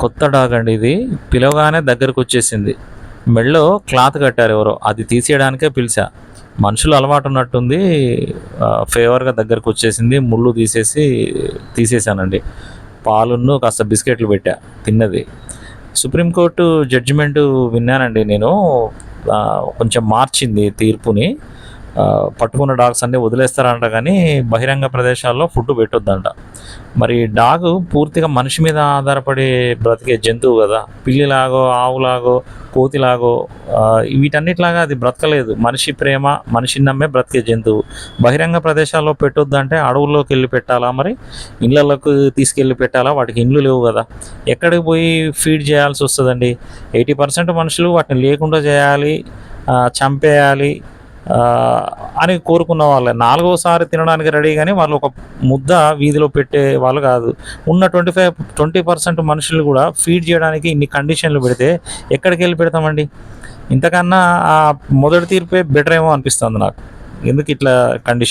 కొత్త డాగ్ అండి ఇది. పిలవగానే దగ్గరకు వచ్చేసింది. మెళ్ళో క్లాత్ కట్టారు ఎవరో. అది తీసేయడానికే పిలిచా. మనుషులు అలవాటు ఉన్నట్టుంది ఫేవర్గా దగ్గరకు వచ్చేసింది. ముళ్ళు తీసేసి తీసేసానండి. పాలును కాస్త బిస్కెట్లు పెట్టా తిన్నది. సుప్రీంకోర్టు జడ్జిమెంట్ విన్నానండి నేను. కొంచెం మార్చింది తీర్పుని. పట్టుకున్న డాగ్స్ అన్నీ వదిలేస్తారంట కానీ బహిరంగ ప్రదేశాల్లో ఫుడ్ పెట్టొద్దంట. మరి డాగ్ పూర్తిగా మనిషి మీద ఆధారపడి బ్రతికే జంతువు కదా. పిల్లిలాగో ఆవులాగో కోతిలాగో వీటన్నిటిలాగా అది బ్రతకలేదు. మనిషి ప్రేమ మనిషిని నమ్మే బ్రతికే జంతువు. బహిరంగ ప్రదేశాల్లో పెట్టొద్దంటే అడవుల్లోకి వెళ్ళి పెట్టాలా మరి? ఇళ్ళలోకి తీసుకెళ్ళి పెట్టాలా? వాటికి ఇండ్లు లేవు కదా. ఎక్కడికి పోయి ఫీడ్ చేయాల్సి వస్తుందండి? ఎయిటీ పర్సెంట్ మనుషులు వాటిని లేకుండా చేయాలి చంపేయాలి అని కోరుకున్న వాళ్ళే. నాలుగోసారి తినడానికి రెడీ కానీ వాళ్ళు ఒక ముద్ద వీధిలో పెట్టే వాళ్ళు కాదు. ఉన్న ట్వంటీ ఫైవ్ ట్వంటీ పర్సెంట్ మనుషులు కూడా ఫీడ్ చేయడానికి ఇన్ని కండిషన్లు పెడితే ఎక్కడికి వెళ్ళి పెడతామండి? ఇంతకన్నా ఆ మొదటి తీర్పే బెటర్ ఏమో అనిపిస్తుంది నాకు. ఎందుకు ఇట్లా కండిషన్?